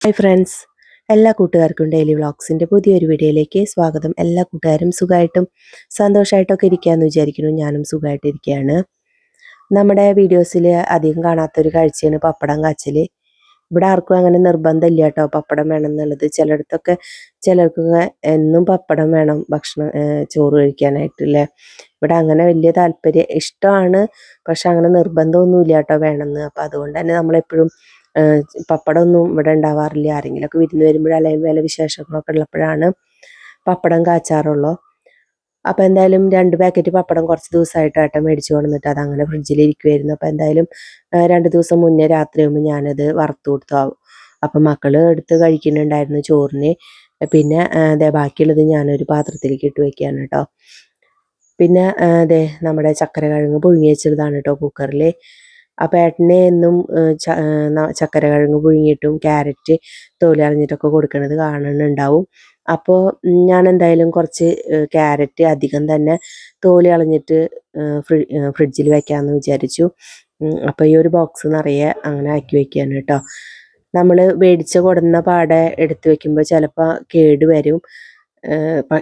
Hi friends എല്ലാ കൂട്ടുകാർക്കും daily വ്ളോഗ്സിന്റെ പുതിയൊരു വീഡിയോയിലേക്ക് സ്വാഗതം. എല്ലാ കൂട്ടുകാരും സുഖമായിട്ടും സന്തോഷമായിട്ടൊക്കെ ഇരിക്കുകയെന്ന് വിചാരിക്കുന്നു. ഞാനും സുഖമായിട്ടിരിക്കുകയാണ് നമ്മുടെ വീഡിയോസിൽ അധികം കാണാത്തൊരു കാഴ്ചയാണ് പപ്പടം കാച്ചൽ ഇവിടെ ആർക്കും അങ്ങനെ നിർബന്ധമില്ല കേട്ടോ പപ്പടം വേണം എന്നുള്ളത് ചിലയിടത്തൊക്കെ ചിലർക്കൊക്കെ എന്നും പപ്പടം വേണം ഭക്ഷണം ചോറ് കഴിക്കാനായിട്ടില്ലേ. ഇവിടെ അങ്ങനെ വലിയ താല്പര്യം ഇഷ്ടമാണ്. പക്ഷെ അങ്ങനെ നിർബന്ധമൊന്നുമില്ല കേട്ടോ വേണമെന്ന്. അപ്പം അതുകൊണ്ട് തന്നെ നമ്മളെപ്പോഴും പപ്പടമൊന്നും ഇവിടെ ഉണ്ടാവാറില്ല. ആരെങ്കിലുമൊക്കെ വിരുന്ന് വരുമ്പോഴോ അല്ലെങ്കിൽ വില വിശേഷങ്ങളൊക്കെ ഉള്ളപ്പോഴാണ് പപ്പടം കാച്ചാറുള്ളൂ. അപ്പോൾ എന്തായാലും രണ്ട് പാക്കറ്റ് പപ്പടം കുറച്ച് ദിവസമായിട്ട് ഏട്ടൻ മേടിച്ചു കൊണ്ടുവന്നിട്ട് അതങ്ങനെ ഫ്രിഡ്ജിലിരിക്കുമായിരുന്നു അപ്പോൾ എന്തായാലും രണ്ട് ദിവസം മുന്നേ രാത്രിയാകുമ്പോൾ ഞാനത് വറുത്ത് കൊടുത്തു. അപ്പം മക്കൾ എടുത്ത് കഴിക്കുന്നുണ്ടായിരുന്നു ചോറിന്. പിന്നെ അതേ ബാക്കിയുള്ളത് ഞാനൊരു പാത്രത്തിലേക്ക് ഇട്ട് വെക്കുകയാണ് കേട്ടോ. പിന്നെ അതെ നമ്മുടെ ചക്കര കിഴങ്ങ് പുഴുങ്ങി വെച്ചതാണ് കേട്ടോ കുക്കറിൽ അപ്പോൾ ഏട്ടനെ എന്നും ചക്കര കിഴങ്ങ് പുഴുങ്ങിയിട്ടും ക്യാരറ്റ് തോലി കളഞ്ഞിട്ടൊക്കെ കൊടുക്കുന്നത് കാണുന്നുണ്ടാവും. അപ്പോൾ ഞാൻ എന്തായാലും കുറച്ച് ക്യാരറ്റ് അധികം തന്നെ തോലി ഏഹ് ഫ്രിഡ്ജിൽ വെക്കാമെന്ന് വിചാരിച്ചു. അപ്പോൾ ഈ ഒരു ബോക്സ് നിറയെ അങ്ങനെ ആക്കി വെക്കുകയാണ് കേട്ടോ. നമ്മൾ മേടിച്ച കൊടുന്ന പാടെ എടുത്ത് വെക്കുമ്പോൾ ചിലപ്പോൾ കേട് വരും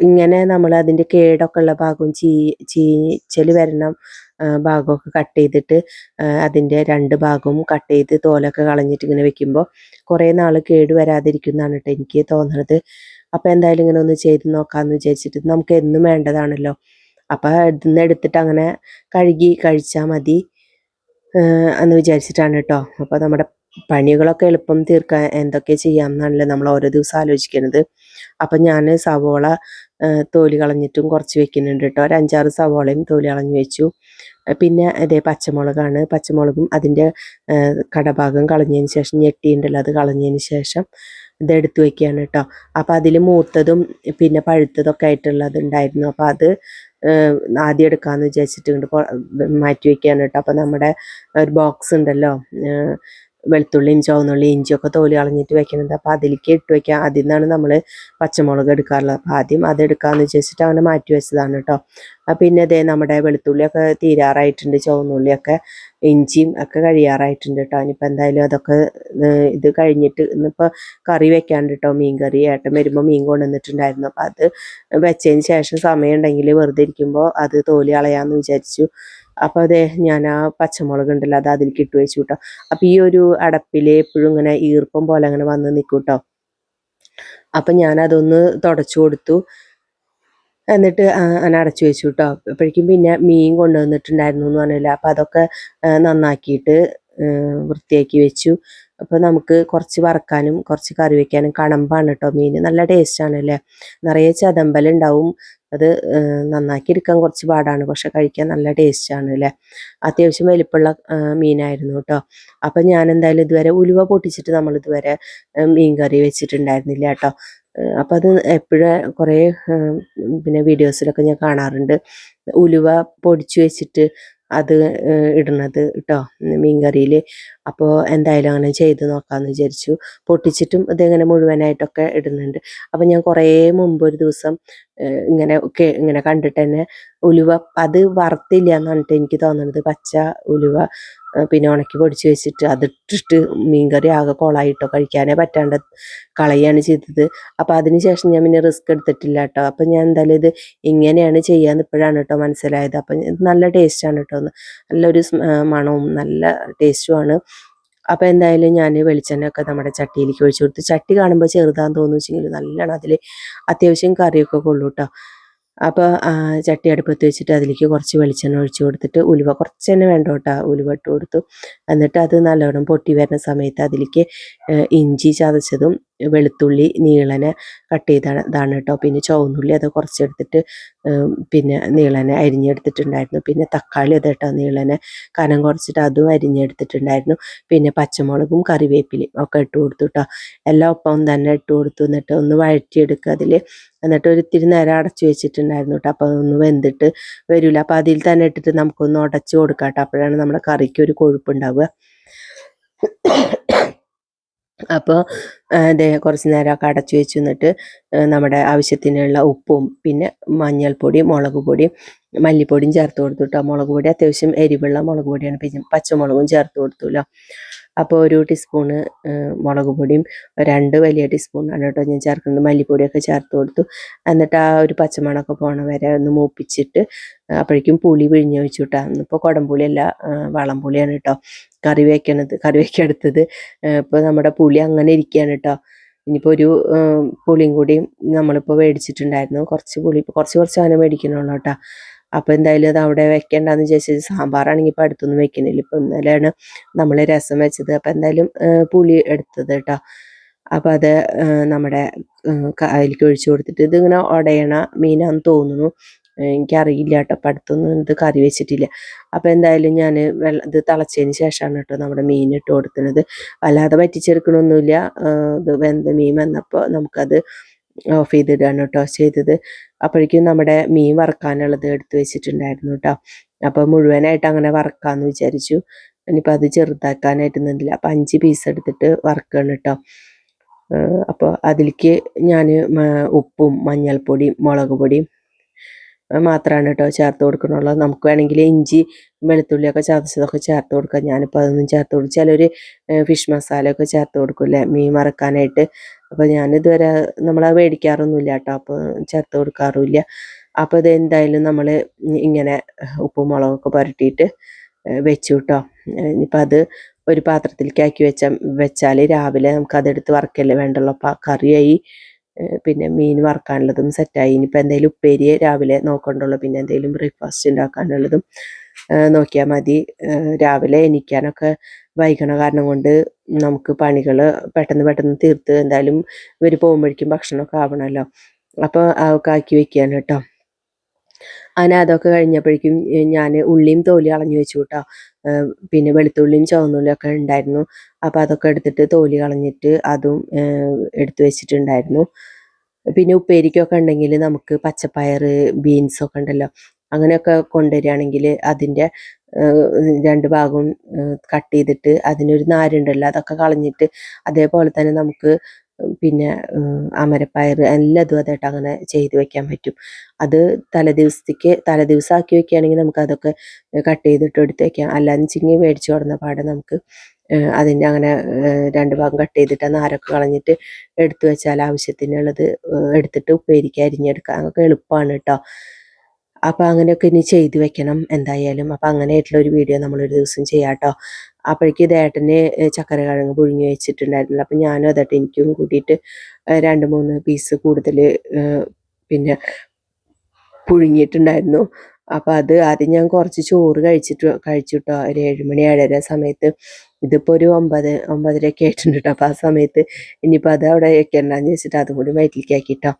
ഇങ്ങനെ നമ്മൾ അതിന്റെ കേടൊക്കെ ഉള്ള ഭാഗവും ചീ ചീച്ചൽ വരണം ഭാഗമൊക്കെ കട്ട് ചെയ്തിട്ട് അതിന്റെ രണ്ട് ഭാഗവും കട്ട് ചെയ്ത് തോലൊക്കെ കളഞ്ഞിട്ട് ഇങ്ങനെ വെക്കുമ്പോൾ കുറേ നാൾ കേട് വരാതിരിക്കുന്നതാണ് കേട്ടോ എനിക്ക് തോന്നുന്നത് അപ്പോൾ എന്തായാലും ഇങ്ങനെ ഒന്ന് ചെയ്ത് നോക്കാമെന്ന് വിചാരിച്ചിട്ട് നമുക്ക് എന്നും വേണ്ടതാണല്ലോ. അപ്പോൾ ഇതിന്ന് എടുത്തിട്ട് അങ്ങനെ കഴുകി കഴിച്ചാൽ മതി എന്ന് വിചാരിച്ചിട്ടാണ് കേട്ടോ അപ്പോൾ നമ്മുടെ പണികളൊക്കെ എളുപ്പം തീർക്കാൻ എന്തൊക്കെ ചെയ്യാമെന്നാണല്ലോ നമ്മൾ ഓരോ ദിവസം ആലോചിക്കുന്നത് അപ്പം ഞാൻ സവോള തോലി കളഞ്ഞിട്ടും കുറച്ച് വെക്കുന്നുണ്ട് കേട്ടോ ഒരു അഞ്ചാറ് സവോളയും തോലി കളഞ്ഞ് വെച്ചു. പിന്നെ അതേ പച്ചമുളകാണ്. പച്ചമുളകും അതിന്റെ കടഭാഗം കളഞ്ഞതിന് ശേഷം ഞെട്ടിയുണ്ടല്ലോ അത് കളഞ്ഞതിന് ശേഷം ഇതെടുത്ത് വെക്കുകയാണ് കേട്ടോ അപ്പോൾ അതിൽ മൂത്തതും പിന്നെ പഴുത്തതൊക്കെ ആയിട്ടുള്ളത് ഉണ്ടായിരുന്നു. അപ്പോൾ അത് ആദ്യം എടുക്കാമെന്ന് വിചാരിച്ചിട്ട് മാറ്റി വയ്ക്കുകയാണ് കേട്ടോ അപ്പോൾ നമ്മുടെ ഒരു ബോക്സ് ഉണ്ടല്ലോ വെളുത്തുള്ളിയും ചുവന്നുള്ളി ഇഞ്ചിയൊക്കെ തോൽ കളഞ്ഞിട്ട് വെക്കുന്നത്. അപ്പോൾ അതിലേക്ക് ഇട്ട് വെക്കാം അതിൽ നിന്നാണ് നമ്മൾ പച്ചമുളക് എടുക്കാറുള്ളത്. അപ്പോൾ ആദ്യം അത് എടുക്കാമെന്ന് വിചാരിച്ചിട്ട് അങ്ങനെ മാറ്റി വെച്ചതാണ് കേട്ടോ. പിന്നെ ഇതേ നമ്മുടെ വെളുത്തുള്ളിയൊക്കെ തീരാറായിട്ടുണ്ട്. ചുവന്നുള്ളിയൊക്കെ ഇഞ്ചിയും ഒക്കെ കഴിയാറായിട്ടുണ്ട് കേട്ടോ. ഇനിയിപ്പോൾ എന്തായാലും അതൊക്കെ ഇത് കഴിഞ്ഞിട്ട് ഇന്നിപ്പോൾ കറി വെക്കാണ്ട് കേട്ടോ. മീൻ കറി. ഏട്ടൻ വരുമ്പോൾ മീൻ കൊണ്ടുവന്നിട്ടുണ്ടായിരുന്നു. അപ്പോൾ അത് വെച്ചതിന് ശേഷം സമയം ഉണ്ടെങ്കിൽ വെറുതെ ഇരിക്കുമ്പോൾ അത് തോലി കളയാമെന്ന് വിചാരിച്ചു. അപ്പോൾ അതെ ഞാൻ ആ പച്ചമുളക് ഉണ്ടല്ലോ അത് അതിലേക്ക് ഇട്ട് വെച്ചു കേട്ടോ അപ്പോൾ ഈ ഒരു അടപ്പിൽ എപ്പോഴും ഇങ്ങനെ ഈർപ്പം പോലെ അങ്ങനെ വന്ന് നിൽക്കും കേട്ടോ അപ്പം ഞാൻ അതൊന്ന് തുടച്ചു കൊടുത്തു. എന്നിട്ട് അടച്ചു വെച്ചു കേട്ടോ അപ്പോഴേക്കും പിന്നെ മീൻ കൊണ്ടുവന്നിട്ടുണ്ടായിരുന്നു എന്ന് പറഞ്ഞില്ല? അപ്പം അതൊക്കെ നന്നാക്കിയിട്ട് വൃത്തിയാക്കി വെച്ചു. അപ്പോൾ നമുക്ക് കുറച്ച് വറക്കാനും കുറച്ച് കറി വെക്കാനും കണമ്പാണ് കേട്ടോ മീൻ. നല്ല ടേസ്റ്റാണ് അല്ലേ നിറയെ ചതമ്പലുണ്ടാവും. അത് നന്നാക്കി എടുക്കാൻ കുറച്ച് പാടാണ്. പക്ഷെ കഴിക്കാൻ നല്ല ടേസ്റ്റാണ് അല്ലേ അത്യാവശ്യം വലിപ്പമുള്ള മീനായിരുന്നു കേട്ടോ. അപ്പം ഞാൻ എന്തായാലും ഇതുവരെ ഉലുവ പൊട്ടിച്ചിട്ട് നമ്മൾ ഇതുവരെ മീൻ കറി വെച്ചിട്ടുണ്ടായിരുന്നില്ല കേട്ടോ. അപ്പം അത് എപ്പോഴും കുറേ പിന്നെ വീഡിയോസിലൊക്കെ ഞാൻ കാണാറുണ്ട്. ഉലുവ പൊടിച്ചു വെച്ചിട്ട് അത് ഇടുന്നത് കേട്ടോ മീൻകറിയിൽ അപ്പോൾ എന്തായാലും അങ്ങനെ ചെയ്ത് നോക്കാമെന്ന് വിചാരിച്ചു. പൊട്ടിച്ചിട്ടും ഇതിങ്ങനെ മുഴുവനായിട്ടൊക്കെ ഇടുന്നുണ്ട്. അപ്പം ഞാൻ കുറേ മുമ്പ് ഒരു ദിവസം ഇങ്ങനെ ഒക്കെ ഇങ്ങനെ കണ്ടിട്ട് തന്നെ ഉലുവ അത് വറുത്തില്ല എന്നാണ് എനിക്ക് തോന്നുന്നത് പച്ച ഉലുവ പിന്നെ ഉണക്കി പൊടിച്ച് വെച്ചിട്ട് അതിട്ടിട്ട് മീൻകറി ആകെ കൊളായിട്ടോ കഴിക്കാനേ പറ്റാണ്ട് കളയാണ് ചെയ്തത്. അപ്പോൾ അതിന് ശേഷം ഞാൻ പിന്നെ റിസ്ക് എടുത്തിട്ടില്ല കേട്ടോ അപ്പം ഞാൻ എന്തായാലും ഇത് ഇങ്ങനെയാണ് ചെയ്യാന്ന് ഇപ്പോഴാണ് കേട്ടോ മനസ്സിലായത്. അപ്പം നല്ല ടേസ്റ്റാണ് കേട്ടോ നല്ലൊരു മണവും നല്ല ടേസ്റ്റുമാണ് അപ്പോൾ എന്തായാലും ഞാൻ വെളിച്ചെണ്ണയൊക്കെ നമ്മുടെ ചട്ടിയിലേക്ക് ഒഴിച്ചു കൊടുത്ത് ചട്ടി കാണുമ്പോൾ ചെറുതാന്ന് തോന്നുന്നു വെച്ചെങ്കിൽ നല്ലോണം അതിൽ അത്യാവശ്യം കറിയൊക്കെ കൊള്ളൂ കേട്ടോ അപ്പോൾ ചട്ടി അടുപ്പത്ത് വെച്ചിട്ട് അതിലേക്ക് കുറച്ച് വെളിച്ചെണ്ണ ഒഴിച്ചു കൊടുത്തിട്ട് ഉലുവ കുറച്ച് തന്നെ വേണ്ട കേട്ടോ. ഉലുവ ഇട്ട് കൊടുത്തു. എന്നിട്ട് അത് നല്ലോണം പൊട്ടി വരുന്ന സമയത്ത് അതിലേക്ക് ഇഞ്ചി ചതച്ചതും വെളുത്തുള്ളി നീളനെ കട്ട് ചെയ്താണ് ഇതാണ് കേട്ടോ പിന്നെ ചുവന്നുള്ളി അത് കുറച്ചെടുത്തിട്ട് പിന്നെ നീളനെ അരിഞ്ഞെടുത്തിട്ടുണ്ടായിരുന്നു. പിന്നെ തക്കാളി അത് കേട്ടോ നീളനെ കനം കുറച്ചിട്ട് അതും അരിഞ്ഞെടുത്തിട്ടുണ്ടായിരുന്നു. പിന്നെ പച്ചമുളകും കറിവേപ്പിലയും ഒക്കെ ഇട്ട് കൊടുത്തു കേട്ടോ എല്ലാം ഒപ്പം തന്നെ ഇട്ട് കൊടുത്തു. എന്നിട്ട് ഒന്ന് വഴറ്റിയെടുക്കുക അതിൽ എന്നിട്ട് ഒരു ഇത്തിരി നേരം അടച്ചു വെച്ചിട്ടുണ്ടായിരുന്നു കേട്ടോ അപ്പോൾ അതൊന്ന് വെന്തിട്ട് വരില്ല അപ്പോൾ അതിൽ തന്നെ ഇട്ടിട്ട് നമുക്കൊന്ന് ഉടച്ചു കൊടുക്കാം കേട്ടോ അപ്പോഴാണ് നമ്മുടെ കറിക്ക് ഒരു കൊഴുപ്പുണ്ടാവുക അപ്പോൾ അതെ കുറച്ച് നേരമൊക്കെ അടച്ചു വെച്ച് എന്നിട്ട് നമ്മുടെ ആവശ്യത്തിനുള്ള ഉപ്പും പിന്നെ മഞ്ഞൾപ്പൊടി മുളക് പൊടിയും മല്ലിപ്പൊടിയും ചേർത്ത് കൊടുത്തു കേട്ടോ മുളക് പൊടി അത്യാവശ്യം എരിവുള്ള മുളക് പൊടിയാണ്. പിന്നെ പച്ചമുളകും ചേർത്ത് കൊടുത്തുല്ലോ അപ്പോൾ ഒരു ടീസ്പൂണ് മുളക് പൊടിയും രണ്ട് വലിയ ടീസ്പൂണാണ് കേട്ടോ ഞാൻ ചേർക്കുന്നത്. മല്ലിപ്പൊടിയൊക്കെ ചേർത്ത് കൊടുത്തു. എന്നിട്ട് ആ ഒരു പച്ചമണമൊക്കെ പോണ വരെ ഒന്ന് മൂപ്പിച്ചിട്ട് അപ്പോഴേക്കും പുളി പിഴിഞ്ഞ് വെച്ചു കേട്ടോ ഇപ്പോൾ കുടംപുളിയല്ല വളം പുളിയാണ് കേട്ടോ കറി വയ്ക്കണത് കറി വയ്ക്കെടുത്തത് ഇപ്പോൾ നമ്മുടെ പുളി അങ്ങനെ ഇരിക്കുകയാണ് കേട്ടോ ഇനിയിപ്പോൾ ഒരു പുളിയും കൂടിയും നമ്മളിപ്പോൾ മേടിച്ചിട്ടുണ്ടായിരുന്നു. കുറച്ച് പുളി കുറച്ച് കുറച്ച് അങ്ങനെ മേടിക്കണുള്ളൂ കേട്ടോ അപ്പോൾ എന്തായാലും അത് അവിടെ വെക്കേണ്ടെന്ന് വിചാരിച്ചത് സാമ്പാറാണെങ്കിൽ ഇപ്പോൾ അടുത്തൊന്നും വെക്കണില്ല. ഇപ്പോൾ ഇന്നലെയാണ് നമ്മൾ രസം വെച്ചത്. അപ്പോൾ എന്തായാലും പുളി എടുത്തത് കേട്ടോ അപ്പോൾ അത് നമ്മുടെ കായലിക്ക് ഒഴിച്ചു കൊടുത്തിട്ട് ഇതിങ്ങനെ ഉടയണ മീനാന്ന് തോന്നുന്നു. എനിക്കറിയില്ല കേട്ടോ അപ്പം അടുത്തൊന്നും ഇത് കറി വെച്ചിട്ടില്ല. അപ്പോൾ എന്തായാലും ഞാൻ വെള്ളം ഇത് തിളച്ചതിന് ശേഷമാണ് കേട്ടോ നമ്മുടെ മീൻ ഇട്ട് കൊടുക്കുന്നത്. അല്ലാതെ വറ്റിച്ചെടുക്കണമൊന്നുമില്ല ഏഹ്, ഇത് വെന്ത മീൻ വന്നപ്പോൾ നമുക്കത് ഓഫ് ചെയ്തിടുകയാണ് കേട്ടോ ചെയ്തത്. അപ്പോഴേക്കും നമ്മുടെ മീൻ വറക്കാനുള്ളത് എടുത്തു വെച്ചിട്ടുണ്ടായിരുന്നു കേട്ടോ. അപ്പോൾ മുഴുവനായിട്ട് അങ്ങനെ വറക്കാമെന്ന് വിചാരിച്ചു. ഇനിയിപ്പോൾ അത് ചെറുതാക്കാനായിട്ട് നിന്നില്ല. അപ്പോൾ അഞ്ച് പീസ് എടുത്തിട്ട് വറക്കുകയാണ് കേട്ടോ. അപ്പോൾ അതിലേക്ക് ഞാൻ ഉപ്പും മഞ്ഞൾപ്പൊടിയും മുളക് പൊടിയും മാത്രമാണ് കേട്ടോ ചേർത്ത് കൊടുക്കണുള്ളൂ നമുക്ക് വേണമെങ്കിൽ ഇഞ്ചി വെളുത്തുള്ളിയൊക്കെ ചതച്ചതൊക്കെ ചേർത്ത് കൊടുക്കാം. ഞാനിപ്പോൾ അതൊന്നും ചേർത്ത് കൊടുക്കും ചിലർ ഫിഷ് മസാലയൊക്കെ ചേർത്ത് കൊടുക്കില്ലേ മീൻ വറക്കാനായിട്ട്. അപ്പോൾ ഞാനിതുവരെ നമ്മളത് മേടിക്കാറൊന്നുമില്ല കേട്ടോ. അപ്പോൾ ചേർത്ത് കൊടുക്കാറുമില്ല. അപ്പോൾ ഇത് എന്തായാലും നമ്മൾ ഇങ്ങനെ ഉപ്പും മുളകൊക്കെ പുരട്ടിയിട്ട് വെച്ചു കേട്ടോ. ഇനിയിപ്പോൾ അത് ഒരു പാത്രത്തിലേക്ക് ആക്കി വെച്ച വെച്ചാൽ രാവിലെ നമുക്ക് അതെടുത്ത് വറക്കല്ലേ വേണ്ടുള്ളൂ. അപ്പോൾ കറിയായി. പിന്നെ മീൻ വറക്കാനുള്ളതും സെറ്റായി ഇനിയിപ്പോൾ എന്തെങ്കിലും ഉപ്പേരിയെ രാവിലെ നോക്കണ്ടുള്ളൂ. പിന്നെ എന്തെങ്കിലും ബ്രേക്ക്ഫാസ്റ്റ് ഉണ്ടാക്കാനുള്ളതും നോക്കിയാൽ മതി. രാവിലെ എണീക്കാനൊക്കെ വൈകണ കാരണം കൊണ്ട് നമുക്ക് പണികൾ പെട്ടെന്ന് പെട്ടെന്ന് തീർത്ത് എന്തായാലും ഇവർ പോകുമ്പോഴേക്കും ഭക്ഷണമൊക്കെ ആവണമല്ലോ അപ്പോൾ അതൊക്കെ ആക്കി വെക്കുകയാണ് കേട്ടോ. അങ്ങനെ അതൊക്കെ കഴിഞ്ഞപ്പോഴേക്കും ഞാൻ ഉള്ളിയും തോലി കളഞ്ഞു വെച്ചു കേട്ടോ പിന്നെ വെളുത്തുള്ളിയും ചുവന്നുള്ളിയും ഒക്കെ ഉണ്ടായിരുന്നു. അപ്പോൾ അതൊക്കെ എടുത്തിട്ട് തോലി കളഞ്ഞിട്ട് അതും എടുത്തു എടുത്ത് വെച്ചിട്ടുണ്ടായിരുന്നു. പിന്നെ ഉപ്പേരിക്കൊക്കെ ഉണ്ടെങ്കിൽ നമുക്ക് പച്ചപ്പയർ ബീൻസ് ഒക്കെ ഉണ്ടല്ലോ. അങ്ങനെയൊക്കെ കൊണ്ടുവരികയാണെങ്കിൽ അതിന്റെ രണ്ട് ഭാഗവും കട്ട് ചെയ്തിട്ട് അതിനൊരു നാരുണ്ടല്ലോ അതൊക്കെ കളഞ്ഞിട്ട് അതേപോലെ തന്നെ നമുക്ക് പിന്നെ അമരപ്പയർ എല്ലാതും അതായിട്ട് അങ്ങനെ ചെയ്ത് വെക്കാൻ പറ്റും. അത് തലേദിവസത്തേക്ക് തലേദിവസം ആക്കി വെക്കുകയാണെങ്കിൽ നമുക്ക് അതൊക്കെ കട്ട് ചെയ്തിട്ട് എടുത്ത് വെക്കാം. അല്ലാന്ന് ചിങ്ങി മേടിച്ച് കൊടുന്ന പാടെ നമുക്ക് അതിന്റെ അങ്ങനെ രണ്ട് ഭാഗം കട്ട് ചെയ്തിട്ട് നാരൊക്കെ കളഞ്ഞിട്ട് എടുത്തു വെച്ചാൽ ആവശ്യത്തിനുള്ളത് എടുത്തിട്ട് ഉപ്പേരിക്ക് അരിഞ്ഞെടുക്കാം അതൊക്കെ എളുപ്പമാണ് കേട്ടോ. അപ്പോൾ അങ്ങനെയൊക്കെ ഇനി ചെയ്ത് വെക്കണം എന്തായാലും. അപ്പോൾ അങ്ങനെയായിട്ടുള്ള ഒരു വീഡിയോ നമ്മളൊരു ദിവസം ചെയ്യാം കേട്ടോ അപ്പോഴേക്ക് ഇതേട്ടന് ചക്കര കിഴങ്ങ് പുഴുങ്ങി വെച്ചിട്ടുണ്ടായിരുന്നില്ല. അപ്പം ഞാനും അതേട്ടെ എനിക്കും കൂട്ടിയിട്ട് രണ്ട് മൂന്ന് പീസ് കൂടുതൽ പിന്നെ പുഴുങ്ങിയിട്ടുണ്ടായിരുന്നു. അപ്പോൾ അത് ആദ്യം ഞാൻ കുറച്ച് ചോറ് കഴിച്ചിട്ട് കഴിച്ചു കേട്ടോ ഒരു ഏഴുമണി ഏഴര സമയത്ത്. ഇതിപ്പോൾ ഒരു ഒമ്പത് ഒമ്പതരയൊക്കെ ആയിട്ടുണ്ട് കേട്ടോ അപ്പോൾ ആ സമയത്ത് ഇനിയിപ്പോൾ അത് അവിടെ വെക്കണ്ടെന്ന് വെച്ചിട്ട് അതും കൂടി വയറ്റിലേക്ക് ആക്കി കേട്ടോ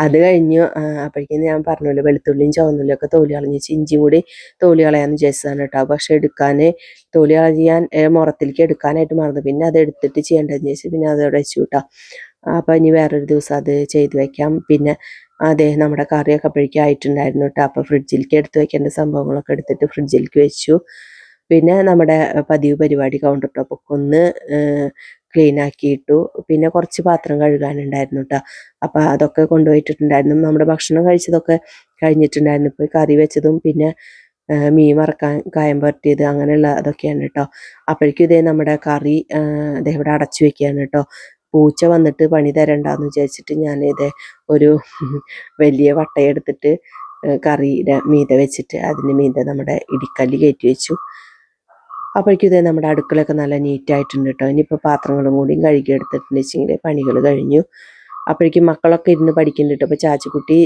അത് കഴിഞ്ഞു അപ്പോഴേക്കും ഞാൻ പറഞ്ഞല്ലോ വെളുത്തുള്ളിയും ചുവന്നുള്ളിയും ഒക്കെ തോലി കളഞ്ഞ് ഇഞ്ചി കൂടി തോലി കളയാന്ന് വിചാരിച്ചതാണ് കേട്ടോ. പക്ഷെ എടുക്കാൻ തോലി കളയാൻ മുറത്തിലേക്ക് എടുക്കാനായിട്ട് മറന്നു. പിന്നെ അത് എടുത്തിട്ട് ചെയ്യേണ്ടതെന്ന് വെച്ച് പിന്നെ അതോടെ വെച്ചു കേട്ടോ. അപ്പോൾ ഇനി വേറൊരു ദിവസം അത് ചെയ്ത് വയ്ക്കാം പിന്നെ അതെ നമ്മുടെ കറിയൊക്കെ അപ്പോഴേക്കും ആയിട്ടുണ്ടായിരുന്നു കേട്ടോ. അപ്പോൾ ഫ്രിഡ്ജിലേക്ക് എടുത്ത് വെക്കേണ്ട സംഭവങ്ങളൊക്കെ എടുത്തിട്ട് ഫ്രിഡ്ജിലേക്ക് വെച്ചു. പിന്നെ നമ്മുടെ പതിവ് പരിപാടി കൗണ്ടർ ടോപ്പൊക്കെ ഒന്ന് ക്ലീൻ ആക്കിയിട്ടു. പിന്നെ കുറച്ച് പാത്രം കഴുകാനുണ്ടായിരുന്നു കേട്ടോ അപ്പോൾ അതൊക്കെ കൊണ്ടുപോയിട്ടുണ്ടായിരുന്നു. നമ്മുടെ ഭക്ഷണം കഴിച്ചതൊക്കെ കഴിഞ്ഞിട്ടുണ്ടായിരുന്നു. ഇപ്പോൾ കറി വെച്ചതും പിന്നെ മീൻ മറക്കാൻ കായം പുരട്ടിയത് അങ്ങനെയുള്ള അതൊക്കെയാണ് കേട്ടോ അപ്പോഴേക്കും ഇതേ നമ്മുടെ കറി ഇതേ ഇവിടെ അടച്ചു വെക്കുകയാണ് കേട്ടോ പൂച്ച വന്നിട്ട് പണി തരണ്ടെന്ന് വിചാരിച്ചിട്ട് ഞാൻ ഇതേ ഒരു വലിയ വട്ടയെടുത്തിട്ട് കറിയുടെ മീത വെച്ചിട്ട് അതിന് മീത നമ്മുടെ ഇടിക്കല്ല് കയറ്റി വെച്ചു. അപ്പോഴേക്കും ഇതേ നമ്മുടെ അടുക്കളയൊക്കെ നല്ല നീറ്റായിട്ടുണ്ട് കേട്ടോ. ഇനിയിപ്പോൾ പാത്രങ്ങളും കൂടിയും കഴുകി വെച്ചെങ്കിൽ പണികൾ കഴിഞ്ഞു. അപ്പോഴേക്കും മക്കളൊക്കെ ഇരുന്ന് പഠിക്കുന്നുണ്ട് അപ്പോൾ ചാച്ചിക്കുട്ടി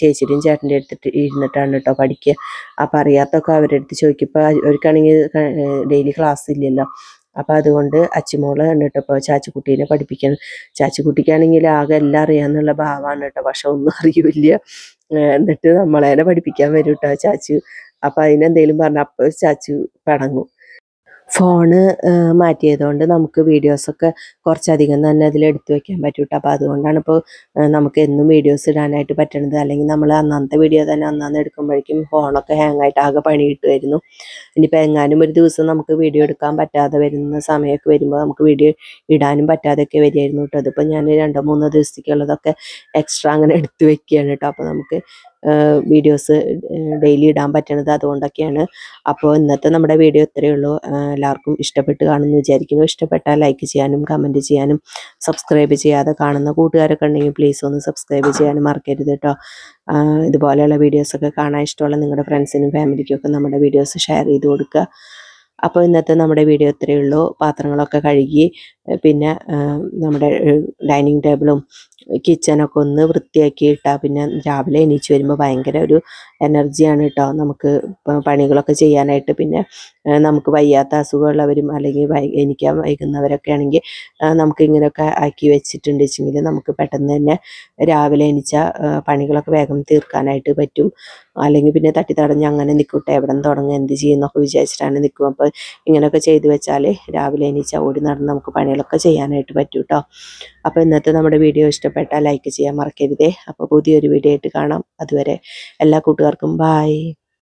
ചേച്ചിയുടെയും ചേട്ടന്റെ എടുത്തിട്ട് ഇരുന്നിട്ടാണ് കേട്ടോ പഠിക്കുക. അപ്പോൾ അറിയാത്തൊക്കെ അവരുടെ അടുത്ത് ചോദിക്കുമ്പോൾ അവർക്കാണെങ്കിൽ ഡെയിലി ക്ലാസ് ഇല്ലല്ലോ. അപ്പോൾ അതുകൊണ്ട് അച്ചിമോൾ ആണ് കേട്ടോ. ഇപ്പോൾ ചാച്ചിക്കുട്ടീനെ പഠിപ്പിക്കണം. ചാച്ചിക്കുട്ടിക്കാണെങ്കിൽ ആകെ എല്ലാം അറിയാമെന്നുള്ള ഭാവമാണ് കേട്ടോ. പക്ഷെ ഒന്നും അറിയില്ല. എന്നിട്ട് നമ്മളേനെ പഠിപ്പിക്കാൻ വരും കേട്ടോ ചാച്ചു. അപ്പം അതിനെന്തെങ്കിലും പറഞ്ഞാൽ അപ്പോൾ ചാച്ചു പിണങ്ങും. ഫോണ് മാറ്റിയതുകൊണ്ട് നമുക്ക് വീഡിയോസൊക്കെ കുറച്ചധികം തന്നെ അതിൽ എടുത്തു വെക്കാൻ പറ്റും അപ്പോൾ അതുകൊണ്ടാണ് ഇപ്പോൾ നമുക്ക് എന്നും വീഡിയോസ് ഇടാനായിട്ട് പറ്റണത്. അല്ലെങ്കിൽ നമ്മൾ അന്നത്തെ വീഡിയോ തന്നെ അന്നാന്ന് എടുക്കുമ്പോഴേക്കും ഫോണൊക്കെ ഹാങ് ആയിട്ട് ആകെ പണി വരുന്നു ഇനിയിപ്പോൾ എങ്ങാനും ഒരു ദിവസം നമുക്ക് വീഡിയോ എടുക്കാൻ പറ്റാതെ വരുന്ന സമയമൊക്കെ വരുമ്പോൾ നമുക്ക് വീഡിയോ ഇടാനും പറ്റാതെയൊക്കെ വരികയായിരുന്നു കേട്ടോ. അതിപ്പോൾ ഞാൻ രണ്ടോ മൂന്നോ ദിവസത്തേക്കുള്ളതൊക്കെ എക്സ്ട്രാ അങ്ങനെ എടുത്തു വെക്കുകയാണ് കേട്ടോ. അപ്പോൾ നമുക്ക് വീഡിയോസ് ഡെയിലി ഇടാൻ പറ്റണത് അതുകൊണ്ടൊക്കെയാണ്. അപ്പോൾ ഇന്നത്തെ നമ്മുടെ വീഡിയോ ഇത്രയേ ഉള്ളൂ. എല്ലാവർക്കും ഇഷ്ടപ്പെട്ട് കാണുമെന്ന് വിചാരിക്കുന്നു. ഇഷ്ടപ്പെട്ടാൽ ലൈക്ക് ചെയ്യാനും കമന്റ് ചെയ്യാനും സബ്സ്ക്രൈബ് ചെയ്യാതെ കാണുന്ന കൂട്ടുകാരൊക്കെ ഉണ്ടെങ്കിൽ പ്ലീസ് ഒന്ന് സബ്സ്ക്രൈബ് ചെയ്യാനും മറക്കരുത് കേട്ടോ ഇതുപോലെയുള്ള വീഡിയോസൊക്കെ കാണാൻ ഇഷ്ടമുള്ള നിങ്ങളുടെ ഫ്രണ്ട്സിനും ഫാമിലിക്കും ഒക്കെ നമ്മുടെ വീഡിയോസ് ഷെയർ ചെയ്ത് കൊടുക്കുക. അപ്പോൾ ഇന്നത്തെ നമ്മുടെ വീഡിയോ ഇത്രയേ ഉള്ളൂ. പാത്രങ്ങളൊക്കെ കഴുകി പിന്നെ നമ്മുടെ ഡൈനിങ് ടേബിളും കിച്ചനൊക്കെ ഒന്ന് വൃത്തിയാക്കി ഇട്ടാൽ പിന്നെ രാവിലെ എണീച്ച് വരുമ്പോൾ ഭയങ്കര ഒരു എനർജിയാണ് കേട്ടോ നമുക്ക് പണികളൊക്കെ ചെയ്യാനായിട്ട് പിന്നെ നമുക്ക് വയ്യാത്ത അസുഖമുള്ളവരും അല്ലെങ്കിൽ വൈ എണീക്കാൻ വൈകുന്നവരൊക്കെ ആണെങ്കിൽ നമുക്ക് ഇങ്ങനെയൊക്കെ ആക്കി വെച്ചിട്ടുണ്ട് വെച്ചെങ്കിൽ നമുക്ക് പെട്ടെന്ന് തന്നെ രാവിലെ എണീച്ച പണികളൊക്കെ വേഗം തീർക്കാനായിട്ട് പറ്റും. അല്ലെങ്കിൽ പിന്നെ തട്ടി തടഞ്ഞ് അങ്ങനെ നിൽക്കട്ടെ എവിടെ നിന്ന് തുടങ്ങും എന്ത് ചെയ്യുന്നൊക്കെ വിചാരിച്ചിട്ടാണ് നിൽക്കും അപ്പോൾ ഇങ്ങനെയൊക്കെ ചെയ്തു വെച്ചാൽ രാവിലെ എണീച്ച ഓടി നടന്ന് നമുക്ക് പണികളൊക്കെ ചെയ്യാനായിട്ട് പറ്റും കേട്ടോ അപ്പോൾ ഇന്നത്തെ നമ്മുടെ വീഡിയോ ഇഷ്ടപ്പെട്ടാൽ ലൈക്ക് ചെയ്യാൻ മറക്കരുതേ. അപ്പോൾ പുതിയൊരു വീഡിയോ ആയിട്ട് കാണാം. അതുവരെ എല്ലാ കൂട്ടുകാർക്കും ബായ്